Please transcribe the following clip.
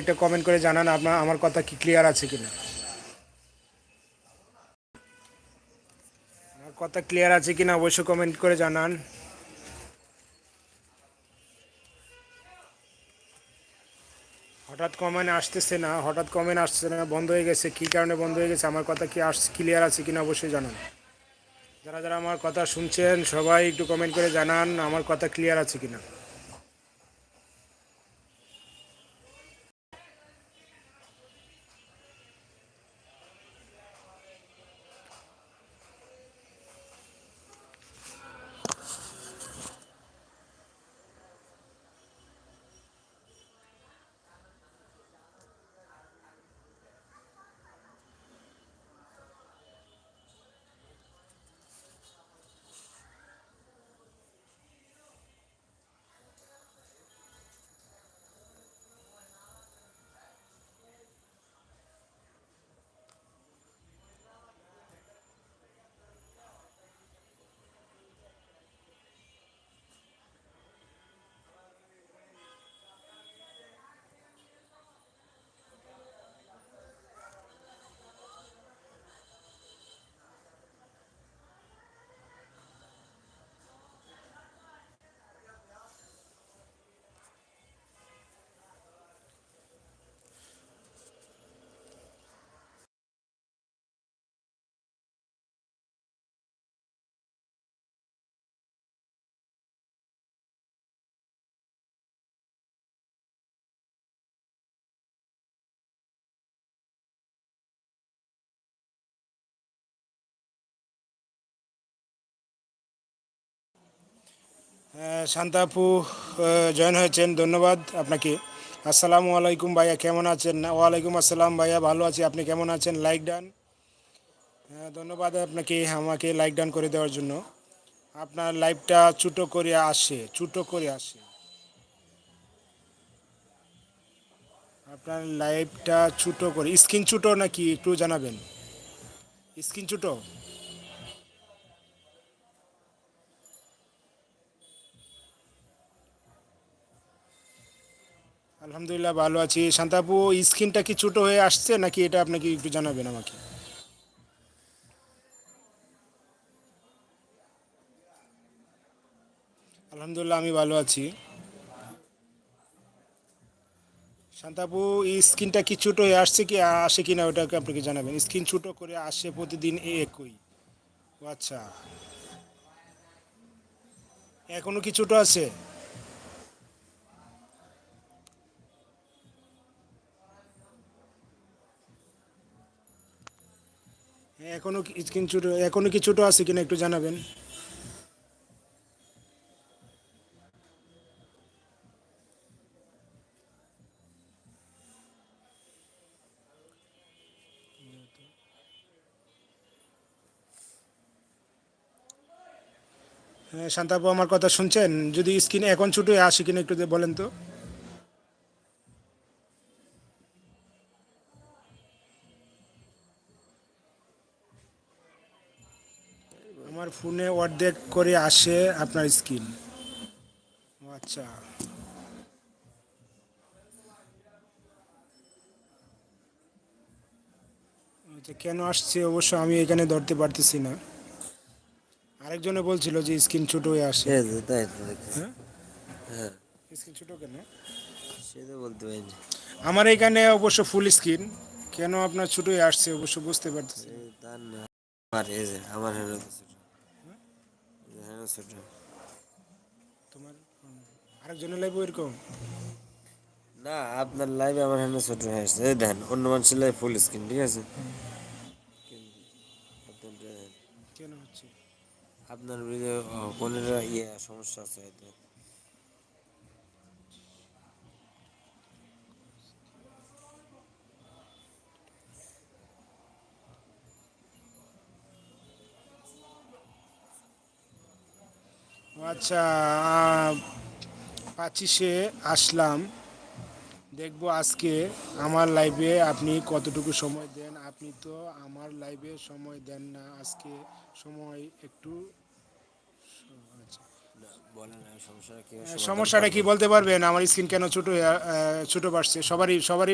একটা কমেন্ট করে জানান আপনার, আমার কথা কি ক্লিয়ার আছে কিনা। আমার কথা ক্লিয়ার আছে কিনা অবশ্যই কমেন্ট করে জানান। হঠাৎ কমেন্ট আসতেছে না, হঠাৎ কমেন্ট আসছে না, বন্ধ হয়ে গেছে, কী কারণে বন্ধ হয়ে গেছে, আমার কথা কি আসছে ক্লিয়ার আছে কিনা অবশ্যই জানান। যারা যারা আমার কথা শুনছেন, সবাই একটু কমেন্ট করে জানান, আমার কথা ক্লিয়ার আছে কিনা। শান্তাপু জয়েন হয়েছেন, ধন্যবাদ আপনাকে। আসসালামু আলাইকুম ভাইয়া, কেমন আছেন? ওয়ালাইকুম আসসালাম ভাইয়া, ভালো আছি, আপনি কেমন আছেন? Like done. ধন্যবাদ আপনাকে, আমাকে লাইক ডান করে দেওয়ার জন্য। আপনার লাইভটা ছোটো করে আসে, ছোটো করে আসে। আপনার লাইভটা ছোটো করে, স্ক্রিন ছোটো নাকি একটু জানাবেন? স্ক্রিন ছোটো? আলহামদুলিল্লাহ, ভালো আছি। শান্তাপু স্ক্রিনটা কি ছোটো হয়ে আসছে নাকি এটা আপনাকে একটু জানাবেন আমাকে? আলহামদুলিল্লাহ, আমি ভালো আছি। শান্তাপু স্ক্রিনটা কি ছোটো হয়ে আসছে কি, আসে কি না ওটাকে আপনাকে জানাবেন। স্ক্রিন ছোটো করে আসে প্রতিদিন একই। ও আচ্ছা। এখনও কি ছোটো আছে? এখনও কি স্ক্রিন এখনও কি ছোটো আছে কিনা একটু জানাবেন? হ্যাঁ শান্তাপু আমার কথা শুনছেন? যদি স্ক্রিনে এখন ছুটে আসে কিনা একটু বলেন তো। আমার ফোনে অর্ধেক করে আসে আপনার স্ক্রিন ও আচ্ছা। আচ্ছা, কেন আসছে অবশ্য আমি এখানে ধরতে পারতেছি না। আরেকজনে বলছিল যে স্ক্রিন ছোট হয়ে আসে। হ্যাঁ? হ্যাঁ। স্ক্রিন ছোট কেন? সে তো বলতে পারিনি। আমার এখানে অবশ্য ফুল স্ক্রিন কেন আপনার ছোট হয়ে আসছে অবশ্য বুঝতে পারতেছি আমার আমার ছোট তোমার আরেকজনের লাইভ এরকম? না আপনার লাইভে আমার হ্যান্ড ছোট হয়ে আসছে। এই দেখেন অন্য মানুষের লাইভ ফুল স্ক্রিন ঠিক আছে। কেন হচ্ছে? আপনার ভিডিও কোনের ইয়ে সমস্যা আছে হয়তো। আচ্ছা পঁচিশে আসলাম। দেখব আজকে আমার লাইভে আপনি কতটুকু সময় দেন। আপনি তো আমার লাইভে সময় দেন না। আজকে সময় একটু আমি সমস্যাটা কি? বলতে পারবেন? আমার স্কিন কেন ছোটো হয়ে, ছোটো বাড়ছে? সবারই সবারই